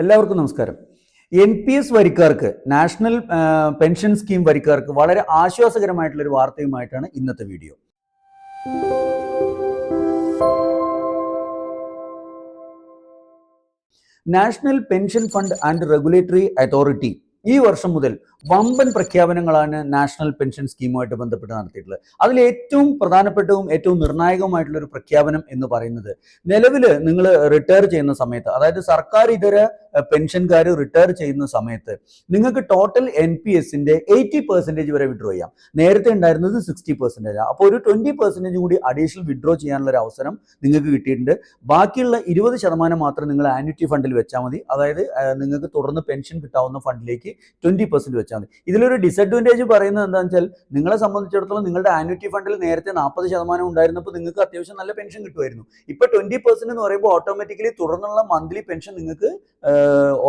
എല്ലാവർക്കും നമസ്കാരം. N P S വരിക്കാർക്ക് നാഷണൽ പെൻഷൻ സ്കീം വരിക്കാർക്ക് വളരെ ആശ്വാസകരമായിട്ടുള്ള ഒരു വാർത്തയുമായിട്ടാണ് ഇന്നത്തെ video. National pension fund and regulatory authority ഈ വർഷം മുതൽ വമ്പൻ പ്രഖ്യാപനങ്ങളാണ് നാഷണൽ പെൻഷൻ സ്കീമുമായിട്ട് ബന്ധപ്പെട്ട് നടത്തിയിട്ടുള്ളത്. അതിൽ ഏറ്റവും പ്രധാനപ്പെട്ടതും ഏറ്റവും നിർണായകമായിട്ടുള്ള ഒരു പ്രഖ്യാപനം എന്ന് പറയുന്നത് നിലവിൽ നിങ്ങൾ റിട്ടയർ ചെയ്യുന്ന സമയത്ത് അതായത് സർക്കാർ ഇതര പെൻഷൻകാർ റിട്ടയർ ചെയ്യുന്ന സമയത്ത് നിങ്ങൾക്ക് ടോട്ടൽ എൻ പി എസിന്റെ എയ്റ്റി പെർസെന്റേജ് വരെ വിഡ്രോ ചെയ്യാം. നേരത്തെ ഉണ്ടായിരുന്നത് സിക്സ്റ്റി പെർസെന്റേജ് അപ്പോൾ ഒരു ട്വന്റി പെർസെന്റേജ് കൂടി അഡീഷണൽ വിഡ്രോ ചെയ്യാനുള്ള ഒരു അവസരം നിങ്ങൾക്ക് കിട്ടിയിട്ടുണ്ട്. ബാക്കിയുള്ള ഇരുപത് ശതമാനം മാത്രം നിങ്ങൾ ആന്വിറ്റി ഫണ്ടിൽ വെച്ചാൽ മതി. അതായത് നിങ്ങൾക്ക് തുടർന്ന് പെൻഷൻ കിട്ടാവുന്ന ഫണ്ടിലേക്ക് ട്വന്റി പെർസെന്റ് വെച്ചാൽ മതി. ഇതിലൊരു ഡിസഡ്വാന്റേജ് പറയുന്നത് എന്താണെന്ന് വെച്ചാൽ നിങ്ങളെ സംബന്ധിച്ചിടത്തോളം നിങ്ങളുടെ ആനുറ്റി ഫണ്ടിൽ നേരത്തെ നാൽപ്പത് ശതമാനം ഉണ്ടായിരുന്നപ്പോൾ നിങ്ങൾക്ക് അത്യാവശ്യം നല്ല പെൻഷൻ കിട്ടുമായിരുന്നു. ഇപ്പൊ ട്വന്റി പെർസെന്റ് എന്ന് പറയുമ്പോൾ ഓട്ടോമാറ്റിക്കലി തുടർന്നുള്ള മന്ത്ലി പെൻഷൻ നിങ്ങൾക്ക്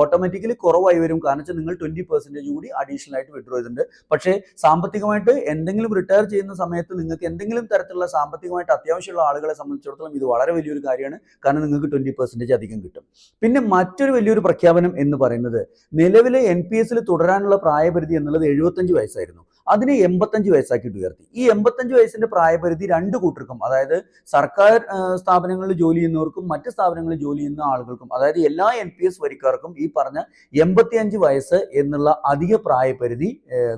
ഓട്ടോമാറ്റിക്കലി കുറവായി വരും. കാരണം വെച്ചാൽ നിങ്ങൾ ട്വന്റി പെർസെന്റേജ് കൂടി അഡീഷണൽ ആയിട്ട് വിഡ്രോ ചെയ്തിട്ടുണ്ട്. പക്ഷേ സാമ്പത്തികമായിട്ട് എന്തെങ്കിലും റിട്ടയർ ചെയ്യുന്ന സമയത്ത് നിങ്ങൾക്ക് എന്തെങ്കിലും തരത്തിലുള്ള സാമ്പത്തികമായിട്ട് അത്യാവശ്യമുള്ള ആളുകളെ സംബന്ധിച്ചിടത്തോളം ഇത് വളരെ വലിയൊരു കാര്യമാണ്. കാരണം നിങ്ങൾക്ക് ട്വന്റി പെർസെന്റേജ് അധികം കിട്ടും. പിന്നെ മറ്റൊരു വലിയൊരു പ്രഖ്യാപനം എന്ന് പറയുന്നത് നിലവിലെ എൻ പി എസിൽ തുടരാനുള്ള പ്രായപരിധി എന്നുള്ളത് എഴുപത്തഞ്ച് വയസ്സായിരുന്നു. അതിനെ എൺപത്തഞ്ച് വയസ്സാക്കിയിട്ട് ഉയർത്തി. ഈ എൺപത്തഞ്ച് വയസ്സിന്റെ പ്രായപരിധി രണ്ട് കൂട്ടർക്കും അതായത് സർക്കാർ സ്ഥാപനങ്ങളിൽ ജോലി ചെയ്യുന്നവർക്കും മറ്റ് സ്ഥാപനങ്ങളിൽ ജോലി ചെയ്യുന്ന ആളുകൾക്കും അതായത് എല്ലാ എൻ പി എസ് വരിക്കാർക്കും ഈ പറഞ്ഞ എൺപത്തിയഞ്ച് വയസ്സ് എന്നുള്ള അധിക പ്രായപരിധി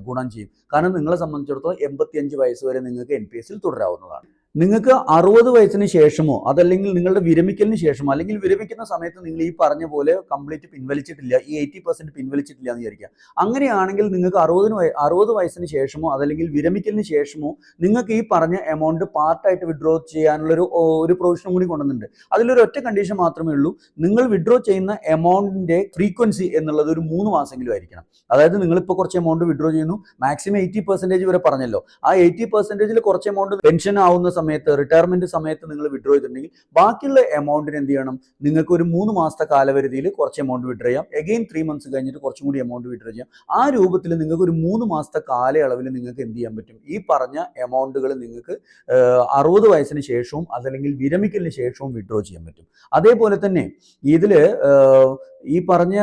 ഗുണം ചെയ്യും. കാരണം നിങ്ങളെ സംബന്ധിച്ചിടത്തോളം എൺപത്തിയഞ്ച് വയസ്സ് വരെ നിങ്ങൾക്ക് എൻ പി എസിൽ തുടരാവുന്നതാണ്. നിങ്ങൾക്ക് അറുപത് വയസ്സിന് ശേഷമോ അതല്ലെങ്കിൽ നിങ്ങളുടെ വിരമിക്കലിന് ശേഷമോ അല്ലെങ്കിൽ വിരമിക്കുന്ന സമയത്ത് നിങ്ങൾ ഈ പറഞ്ഞ പോലെ കംപ്ലീറ്റ് പിൻവലിച്ചിട്ടില്ല ഈ എയ്റ്റി പെർസെന്റ് പിൻവലിച്ചിട്ടില്ല എന്ന് വിചാരിക്കുക. അങ്ങനെയാണെങ്കിൽ നിങ്ങൾക്ക് അറുപതിന് അറുപത് വയസ്സിന് ശേഷമോ അതല്ലെങ്കിൽ വിരമിക്കലിന് ശേഷമോ നിങ്ങൾക്ക് ഈ പറഞ്ഞ എമൗണ്ട് പാർട്ടായിട്ട് വിഡ്രോ ചെയ്യാനുള്ള ഒരു ഒരു പ്രൊവിഷനും കൂടി കൊണ്ടുവന്നിട്ടുണ്ട്. അതിലൊരു ഒറ്റ കണ്ടീഷൻ മാത്രമേ ഉള്ളൂ. നിങ്ങൾ വിഡ്രോ ചെയ്യുന്ന എമൗണ്ടിന്റെ ഫ്രീക്വൻസി എന്നുള്ളത് ഒരു മൂന്ന് മാസമെങ്കിലും ആയിരിക്കണം. അതായത് നിങ്ങളിപ്പോൾ കുറച്ച് എമൗണ്ട് വിഡ്രോ ചെയ്യുന്നു. മാക്സിമം എയ്റ്റി പെർസെന്റേജ് വരെ പറഞ്ഞല്ലോ. ആ എയ്റ്റി പെർസെന്റേജിൽ കുറച്ച് എമൗണ്ട് പെൻഷൻ ആവുന്ന സമയത്ത് റിട്ടയർമെന്റ് സമയത്ത് നിങ്ങൾ വിഡ്രോ ചെയ്തിട്ടുണ്ടെങ്കിൽ ബാക്കിയുള്ള എമൗണ്ടിന് എന്ത് ചെയ്യണം? നിങ്ങൾക്ക് ഒരു മൂന്ന് മാസത്തെ കാലപരിധിയിൽ കുറച്ച് എമൗണ്ട് വിഡ്രോ ചെയ്യാം. എഗെയിൻ ത്രീ മന്ത്സ് കഴിഞ്ഞിട്ട് കുറച്ചും കൂടി എമൗണ്ട് വിഡ്രോ ചെയ്യാം. ആ രൂപത്തിൽ നിങ്ങൾക്ക് ഒരു മൂന്ന് മാസത്തെ കാലയളവിൽ നിങ്ങൾക്ക് എന്ത് ചെയ്യാൻ പറ്റും? ഈ പറഞ്ഞ എമൗണ്ടുകൾ നിങ്ങൾക്ക് അറുപത് വയസ്സിന് ശേഷവും അതല്ലെങ്കിൽ വിരമിക്കലിന് ശേഷവും വിഡ്രോ ചെയ്യാൻ പറ്റും. അതേപോലെ തന്നെ ഇതിൽ ഈ പറഞ്ഞ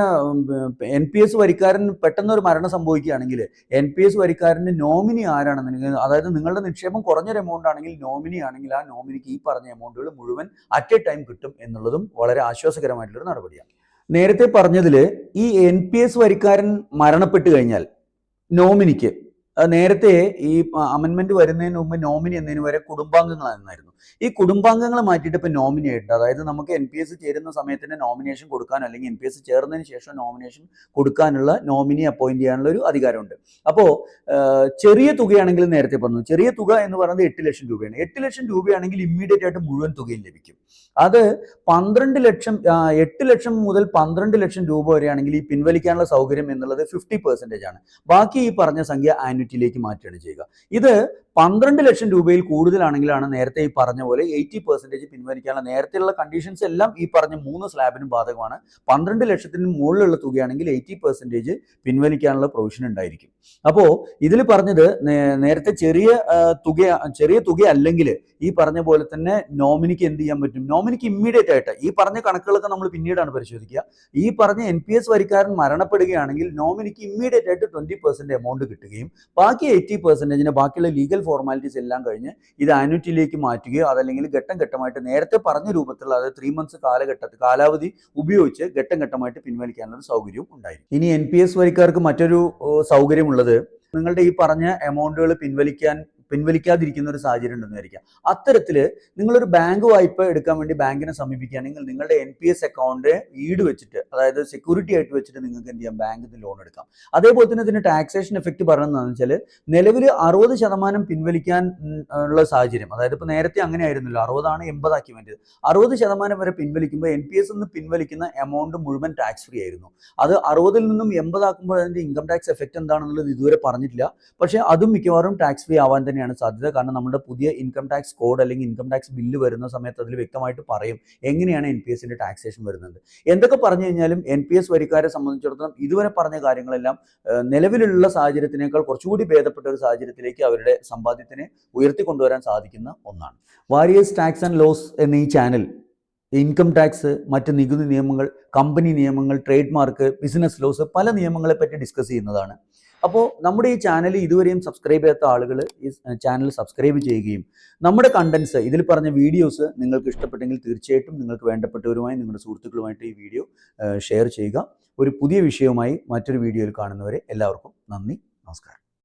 എൻ പി എസ് വരിക്കാരൻ പെട്ടെന്ന് ഒരു മരണം സംഭവിക്കുകയാണെങ്കിൽ എൻ പി എസ് വരിക്കാരന്റെ നോമിനി ആരാണെന്നുണ്ടെങ്കിൽ അതായത് നിങ്ങളുടെ നിക്ഷേപം കുറഞ്ഞൊരു എമൗണ്ട് ആണെങ്കിൽ നോമിനി ആണെങ്കിൽ ആ നോമിനിക്ക് ഈ പറഞ്ഞ എമൗണ്ടുകൾ മുഴുവൻ അറ്റ് എ ടൈം കിട്ടും എന്നുള്ളതും വളരെ ആശ്വാസകരമായിട്ടുള്ളൊരു നടപടിയാണ്. നേരത്തെ പറഞ്ഞതിൽ ഈ എൻ പി എസ് വരിക്കാരൻ മരണപ്പെട്ട് കഴിഞ്ഞാൽ നോമിനിക്ക് നേരത്തെ ഈ അമെൻമെന്റ് വരുന്നതിന് മുമ്പ് നോമിനി എന്നതിന് വരെ കുടുംബാംഗങ്ങൾ എന്നായിരുന്നു ഈ കുടുംബാംഗങ്ങളെ മാറ്റിയിട്ട് ഇപ്പൊ നോമിനി ആയിട്ട് അതായത് നമുക്ക് എൻ പി എസ് ചേരുന്ന സമയത്തിന് നോമിനേഷൻ കൊടുക്കാൻ അല്ലെങ്കിൽ എൻ പി എസ് ചേർന്നതിന് ശേഷം നോമിനേഷൻ കൊടുക്കാനുള്ള നോമിനി അപ്പോയിന്റ് ചെയ്യാനുള്ള ഒരു അധികാരമുണ്ട്. അപ്പോൾ ചെറിയ തുകയാണെങ്കിൽ നേരത്തെ പറഞ്ഞു ചെറിയ തുക എന്ന് പറയുന്നത് എട്ട് ലക്ഷം രൂപയാണ്. എട്ട് ലക്ഷം രൂപയാണെങ്കിൽ ഇമ്മീഡിയറ്റ് ആയിട്ട് മുഴുവൻ തുകയും ലഭിക്കും. അത് പന്ത്രണ്ട് ലക്ഷം എട്ട് ലക്ഷം മുതൽ പന്ത്രണ്ട് ലക്ഷം രൂപ വരെയാണെങ്കിൽ ഈ പിൻവലിക്കാനുള്ള സൗകര്യം എന്നുള്ളത് ഫിഫ്റ്റി പെർസെന്റേജ് ആണ്. ബാക്കി ഈ പറഞ്ഞ സംഖ്യ ആനുറ്റിയിലേക്ക് മാറ്റുകയാണ് ചെയ്യുക. ഇത് പന്ത്രണ്ട് ലക്ഷം രൂപയിൽ കൂടുതലാണെങ്കിലാണ് നേരത്തെ ഈ പറഞ്ഞ പോലെ എയ്റ്റി പെർസെന്റേജ് പിൻവലിക്കാനുള്ള നേരത്തെയുള്ള കണ്ടീഷൻസ് എല്ലാം ഈ പറഞ്ഞ മൂന്ന് സ്ലാബിനും ബാധകമാണ്. പന്ത്രണ്ട് ലക്ഷത്തിന് മുകളിലുള്ള തുകയാണെങ്കിൽ എയ്റ്റി പെർസെന്റേജ് പിൻവലിക്കാനുള്ള പ്രൊവിഷൻ ഉണ്ടായിരിക്കും. അപ്പോൾ ഇതിൽ പറഞ്ഞത് നേരത്തെ ചെറിയ തുക ചെറിയ തുക അല്ലെങ്കിൽ ഈ പറഞ്ഞ പോലെ തന്നെ നോമിനിക്ക് എന്ത് ചെയ്യാൻ പറ്റും? നോമിനിക്ക് ഇമ്മീഡിയറ്റ് ആയിട്ട് ഈ പറഞ്ഞ കണക്കുകളൊക്കെ നമ്മൾ പിന്നീടാണ് പരിശോധിക്കുക. ഈ പറഞ്ഞ എൻ പി എസ് വരിക്കാരൻ മരണപ്പെടുകയാണെങ്കിൽ നോമിനിക്ക് ഇമ്മീഡിയറ്റ് ആയിട്ട് ട്വന്റി പെർസെന്റ് എമൗണ്ട് കിട്ടുകയും ബാക്കി എയ്റ്റി പെർസെന്റേജിന് ബാക്കിയുള്ള ലീഗൽ ഫോർമാലിറ്റീസ് എല്ലാം കഴിഞ്ഞ് ഇത് ആനുറ്റിയിലേക്ക് മാറ്റുകയോ അതല്ലെങ്കിൽ ഘട്ടം ഘട്ടമായിട്ട് നേരത്തെ പറഞ്ഞ രൂപത്തിലുള്ള അതായത് ത്രീ മന്ത്സ് കാലഘട്ടത്തിൽ കാലാവധി ഉപയോഗിച്ച് ഘട്ടം ഘട്ടമായിട്ട് പിൻവലിക്കാനുള്ള സൗകര്യവും ഉണ്ടായിരിക്കും. ഇനി എൻ പി എസ് വരിക്കാർക്ക് മറ്റൊരു സൗകര്യമുള്ളത് നിങ്ങളുടെ ഈ പറഞ്ഞ എമൗണ്ടുകൾ പിൻവലിക്കാൻ പിൻവലിക്കാതിരിക്കുന്ന ഒരു സാഹചര്യം ഉണ്ടെന്ന് വിചാരിക്കാം അത്തരത്തിൽ നിങ്ങളൊരു ബാങ്ക് വായ്പ എടുക്കാൻ വേണ്ടി ബാങ്കിനെ സമീപിക്കുകയാണെങ്കിൽ നിങ്ങളുടെ എൻ പി എസ് അക്കൗണ്ട് ഈട് വെച്ചിട്ട് അതായത് സെക്യൂരിറ്റി ആയിട്ട് വെച്ചിട്ട് നിങ്ങൾക്ക് എന്ത് ചെയ്യാം? ബാങ്കിൽ നിന്ന് ലോൺ എടുക്കാം. അതേപോലെ തന്നെ ഇതിന്റെ ടാക്സേഷൻ എഫക്റ്റ് പറയുന്നതെന്ന് വെച്ചാൽ നിലവിൽ അറുപത് ശതമാനം പിൻവലിക്കാൻ ഉള്ള സാഹചര്യം അതായത് ഇപ്പോൾ നേരത്തെ അങ്ങനെ ആയിരുന്നല്ലോ അറുപതാണ് എൺപതാക്കി വേണ്ടത് അറുപത് ശതമാനം വരെ പിൻവലിക്കുമ്പോൾ എൻ പി എസ് നിന്ന് പിൻവലിക്കുന്ന എമൗണ്ട് മുഴുവൻ ടാക്സ് ഫ്രീ ആയിരുന്നു. അത് അറുപതിൽ നിന്നും എൺപതാക്കുമ്പോൾ അതിന്റെ ഇൻകം ടാക്സ് എഫക്റ്റ് എന്താണെന്നുള്ളത് ഇതുവരെ പറഞ്ഞിട്ടില്ല. പക്ഷേ അതും മിക്കവാറും ടാക്സ് ഫ്രീ ആവാൻ തന്നെയാണ് സാധ്യത. കാരണം നമ്മുടെ പുതിയ ഇൻകം ടാക്സ് കോഡ് അല്ലെങ്കിൽ ഇൻകം ടാക്സ് ബില്ല് വരുന്ന സമയത്ത് അതിൽ വ്യക്തമായിട്ട് പറയും എങ്ങനെയാണ് എൻ പി എസിന്റെ ടാക്സേഷൻ വരുന്നത്. എന്തൊക്കെ പറഞ്ഞു കഴിഞ്ഞാലും എൻ പി എസ് വരിക്കാരെ സംബന്ധിച്ചിടത്തോളം ഇതുവരെ പറഞ്ഞ കാര്യങ്ങളെല്ലാം നിലവിലുള്ള സാഹചര്യത്തിനേക്കാൾ കുറച്ചുകൂടി ഭേദപ്പെട്ട ഒരു സാഹചര്യത്തിലേക്ക് അവരുടെ സമ്പാദ്യത്തിനെ ഉയർത്തിക്കൊണ്ടുവരാൻ സാധിക്കുന്ന ഒന്നാണ്. വാരിയേഴ്സ് ടാക്സ് ആൻഡ് ലോസ് എന്ന ഈ ചാനൽ ഇൻകം ടാക്സ് മറ്റ് നികുതി നിയമങ്ങൾ കമ്പനി നിയമങ്ങൾ ട്രേഡ് മാർക്ക് ബിസിനസ് ലോസ് പല നിയമങ്ങളെ പറ്റി ഡിസ്കസ് ചെയ്യുന്നതാണ്. അപ്പോൾ നമ്മുടെ ഈ ചാനൽ ഇതുവരെയും സബ്സ്ക്രൈബ് ചെയ്യാത്ത ആളുകൾ ഈ ചാനൽ സബ്സ്ക്രൈബ് ചെയ്യുകയും നമ്മുടെ കണ്ടൻസ് ഇതിൽ പറഞ്ഞ വീഡിയോസ് നിങ്ങൾക്ക് ഇഷ്ടപ്പെട്ടെങ്കിൽ തീർച്ചയായിട്ടും നിങ്ങൾക്ക് വേണ്ടപ്പെട്ടവരുമായി നിങ്ങളുടെ സുഹൃത്തുക്കളുമായിട്ട് ഈ വീഡിയോ ഷെയർ ചെയ്യുക. ഒരു പുതിയ വിഷയവുമായി മറ്റൊരു വീഡിയോയിൽ കാണുന്നവരെ എല്ലാവർക്കും നന്ദി നമസ്കാരം.